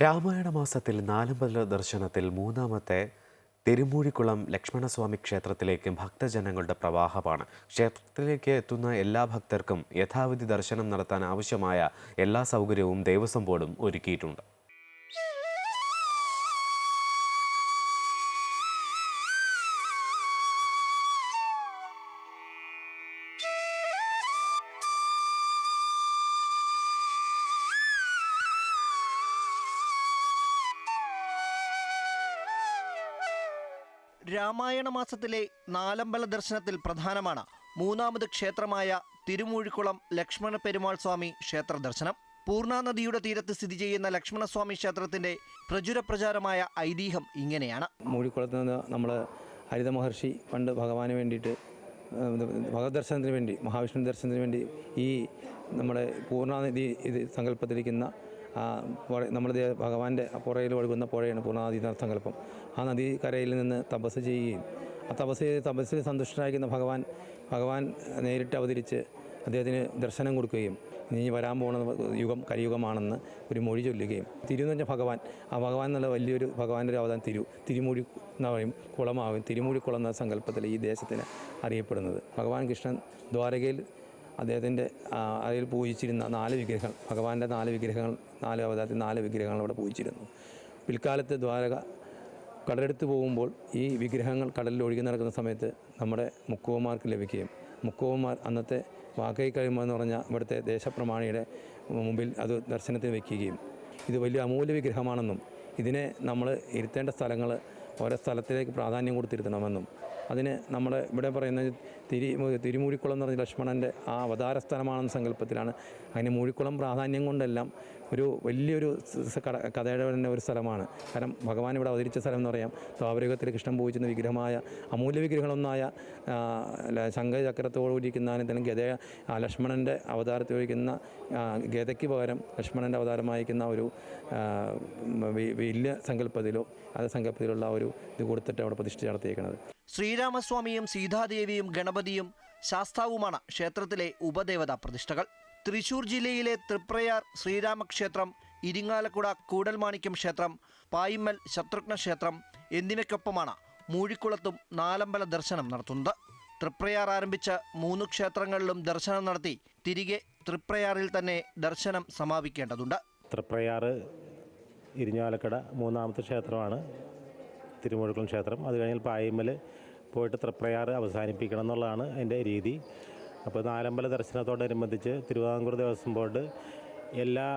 രാമായണ മാസത്തിൽ നാലമ്പല ദർശനത്തിൽ മൂന്നാമത്തെ തിരുമൂഴിക്കുളം ലക്ഷ്മണസ്വാമി ക്ഷേത്രത്തിലേക്ക് ഭക്തജനങ്ങളുടെ പ്രവാഹമാണ്. ക്ഷേത്രത്തിലേക്ക് എത്തുന്ന എല്ലാ ഭക്തർക്കും യഥാവിധി ദർശനം നടത്താൻ ആവശ്യമായ എല്ലാ സൗകര്യവും ദേവസ്വം ബോർഡും ഒരുക്കിയിട്ടുണ്ട്. രാമായണ മാസത്തിലെ നാലമ്പല ദർശനത്തിൽ പ്രധാനമാണ്. മൂന്നാമത് ക്ഷേത്രമായ തിരുമൂഴിക്കുളം ലക്ഷ്മണ പെരുമാൾ സ്വാമി ക്ഷേത്ര ദർശനം. പൂർണാനദിയുടെ തീരത്ത് സ്ഥിതി ചെയ്യുന്ന ലക്ഷ്മണസ്വാമി ക്ഷേത്രത്തിന്റെ പ്രചുര പ്രചാരമായ ഐതിഹ്യം ഇങ്ങനെയാണ്. മൂഴിക്കുളത്ത് നിന്ന് നമ്മൾ ഹരിത മഹർഷി പണ്ട് ഭഗവാന് വേണ്ടിയിട്ട് ഭഗവത് ദർശനത്തിന് വേണ്ടി മഹാവിഷ്ണു ദർശനത്തിന് വേണ്ടി ഈ നമ്മുടെ പൂർണാനദി ഇത് പുഴ നമ്മൾ ഭഗവാന്റെ പുറയിൽ ഒഴുകുന്ന പുഴയാണ് പൂർണാദി എന്ന സങ്കല്പം ആ നദി കരയിൽ നിന്ന് തപസ് ചെയ്യുകയും ആ തപസ് ചെയ്ത് തപസ്സിൽ സന്തുഷ്ടനായിരിക്കുന്ന ഭഗവാൻ ഭഗവാൻ നേരിട്ട് അവതരിച്ച് അദ്ദേഹത്തിന് ദർശനം കൊടുക്കുകയും നീ വരാൻ പോകുന്ന യുഗം കലിയുഗമാണെന്ന് ഒരു മൊഴി ചൊല്ലുകയും. തിരു എന്ന് പറഞ്ഞാൽ ഭഗവാൻ ആ ഭഗവാൻ എന്നുള്ള വലിയൊരു ഭഗവാന്റെ ഒരു അവതാരം തിരു തിരുമൂഴി എന്ന് പറയും കുളമാവും തിരുമൂഴി കുളം എന്ന സങ്കല്പത്തിൽ ഈ ദേശത്തിന് അറിയപ്പെടുന്നത്. ഭഗവാൻ കൃഷ്ണൻ ദ്വാരകയിൽ അദ്ദേഹത്തിന്റെ അതിൽ പൂജിച്ചിരുന്ന നാല് വിഗ്രഹങ്ങൾ ഭഗവാന്റെ നാല് വിഗ്രഹങ്ങൾ നാല് അവതാരത്തിൽ നാല് വിഗ്രഹങ്ങൾ അവിടെ പൂജിച്ചിരുന്നു. പിൽക്കാലത്ത് ദ്വാരക കടലെടുത്ത് പോകുമ്പോൾ ഈ വിഗ്രഹങ്ങൾ കടലിൽ ഒഴുകി നടക്കുന്ന സമയത്ത് നമ്മുടെ മുക്കുവന്മാർക്ക് ലഭിക്കുകയും മുക്കുവന്മാർ അന്നത്തെ വാക്കൈ എന്ന് പറഞ്ഞ ഇവിടുത്തെ ദേശപ്രമാണിയുടെ മുമ്പിൽ അത് ദർശനത്തിന് വയ്ക്കുകയും. ഇത് വലിയ അമൂല്യ വിഗ്രഹമാണെന്നും ഇതിനെ നമ്മൾ ഇരുത്തേണ്ട സ്ഥലങ്ങൾ ഓരോ സ്ഥലത്തിലേക്ക് പ്രാധാന്യം കൊടുത്തിരുത്തണമെന്നും. അതിന് നമ്മൾ ഇവിടെ പറയുന്ന തിരി തിരുമൂഴിക്കുളം എന്ന് പറഞ്ഞ ലക്ഷ്മണന്റെ ആ അവതാര സ്ഥലമാണെന്ന സങ്കല്പത്തിലാണ്. അതിന് മൂഴിക്കുളം പ്രാധാന്യം കൊണ്ടെല്ലാം ഒരു വലിയൊരു കഥയുടെ ഒരു സ്ഥലമാണ്. കാരണം ഭഗവാൻ ഇവിടെ അവതരിച്ച സ്ഥലം എന്ന് പറയാം. സ്വാഭാവികത്തിൽ കൃഷ്ണൻ പൂജിക്കുന്ന വിഗ്രഹമായ അമൂല്യ വിഗ്രഹങ്ങളൊന്നായ ശംഖചക്രത്തോടിരിക്കുന്ന തന്നെ ഗത ലക്ഷ്മണന്റെ ആ, ഗതയ്ക്ക് പകരം ലക്ഷ്മണന്റെ അവതാരമായിരിക്കുന്ന ഒരു വലിയ സങ്കല്പത്തിലോ അത് സങ്കല്പത്തിലുള്ള ഒരു ഇത് കൊടുത്തിട്ട് അവിടെ പ്രതിഷ്ഠ നടത്തിയേക്കുന്നത് ശ്രീരാമസ്വാമിയും സീതാദേവിയും ഗണപതിയും ശാസ്താവുമാണ് ക്ഷേത്രത്തിലെ ഉപദേവതാ പ്രതിഷ്ഠകൾ. തൃശൂർ ജില്ലയിലെ തൃപ്രയാർ ശ്രീരാമക്ഷേത്രം ഇരിങ്ങാലക്കുട കൂടൽമാണിക്യം ക്ഷേത്രം പായിമ്മൽ ശത്രുഘ്ന ക്ഷേത്രം എന്നിവയ്ക്കൊപ്പമാണ് മൂഴിക്കുളത്തും നാലമ്പല ദർശനം നടത്തുന്നത്. തൃപ്രയാർ ആരംഭിച്ച മൂന്ന് ക്ഷേത്രങ്ങളിലും ദർശനം നടത്തി തിരികെ തൃപ്രയാറിൽ തന്നെ ദർശനം സമാപിക്കേണ്ടതുണ്ട്. തൃപ്രയാറ് ഇരിഞ്ഞാലക്കട മൂന്നാമത്തെ ക്ഷേത്രമാണ്. തിരുമുഴുക്കുളം ക്ഷേത്രം. അത് കഴിഞ്ഞാൽ പായ്മൽ പോയിട്ട് തൃപ്രയാർ അവസാനിപ്പിക്കണം എന്നുള്ളതാണ് എന്റെ രീതി. അപ്പോൾ നാലമ്പല ദർശനത്തോടനുബന്ധിച്ച് തിരുവിതാംകൂർ ദേവസ്വം ബോർഡ് എല്ലാ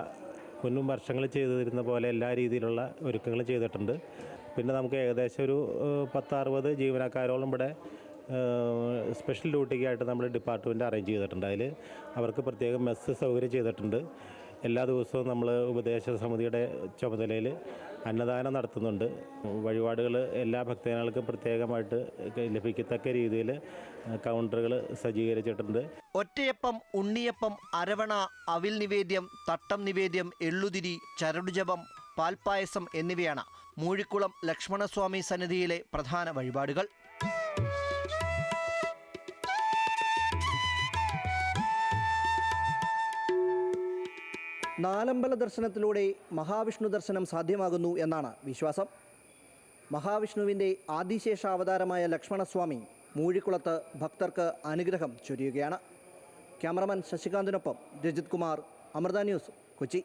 മുന്നും വർഷങ്ങളിൽ ചെയ്തു തരുന്ന പോലെ എല്ലാ രീതിയിലുള്ള ഒരുക്കങ്ങൾ ചെയ്തിട്ടുണ്ട്. പിന്നെ നമുക്ക് ഏകദേശം ഒരു പത്തറുപത് ജീവനക്കാരോളം ഇവിടെ സ്പെഷ്യൽ ഡ്യൂട്ടിക്കായിട്ട് നമ്മൾ ഡിപ്പാർട്ട്മെന്റ് അറേഞ്ച് ചെയ്തിട്ടുണ്ട്. അതിൽ അവർക്ക് പ്രത്യേകം മെസ്സ് സൗകര്യം ചെയ്തിട്ടുണ്ട്. എല്ലാ ദിവസവും നമ്മൾ ഉപദേശ സമിതിയുടെ ചുമതലയിൽ അന്നദാനം നടത്തുന്നുണ്ട്. വഴിപാടുകൾ എല്ലാ ഭക്തജനങ്ങൾക്കും പ്രത്യേകമായിട്ട് ലഭിക്കത്തക്ക രീതിയിൽ കൗണ്ടറുകൾ സജ്ജീകരിച്ചിട്ടുണ്ട്. ഒറ്റയപ്പം ഉണ്ണിയപ്പം അരവണ അവിൽ നിവേദ്യം തട്ടം നിവേദ്യം എള്ളുതിരി ചരടുജപം പാൽപ്പായസം എന്നിവയാണ് മൂഴിക്കുളം ലക്ഷ്മണസ്വാമി സന്നിധിയിലെ പ്രധാന വഴിപാടുകൾ. നാലമ്പല ദർശനത്തിലൂടെ മഹാവിഷ്ണു ദർശനം സാധ്യമാകുന്നു എന്നാണ് വിശ്വാസം. മഹാവിഷ്ണുവിന്റെ ആദിശേഷ അവതാരമായ ലക്ഷ്മണസ്വാമി മൂഴിക്കുളത്ത് ഭക്തർക്ക് അനുഗ്രഹം ചൊരിയുകയാണ്. ക്യാമറമാൻ ശശികാന്തിനൊപ്പം രജിത് കുമാർ അമൃത ന്യൂസ് കൊച്ചി.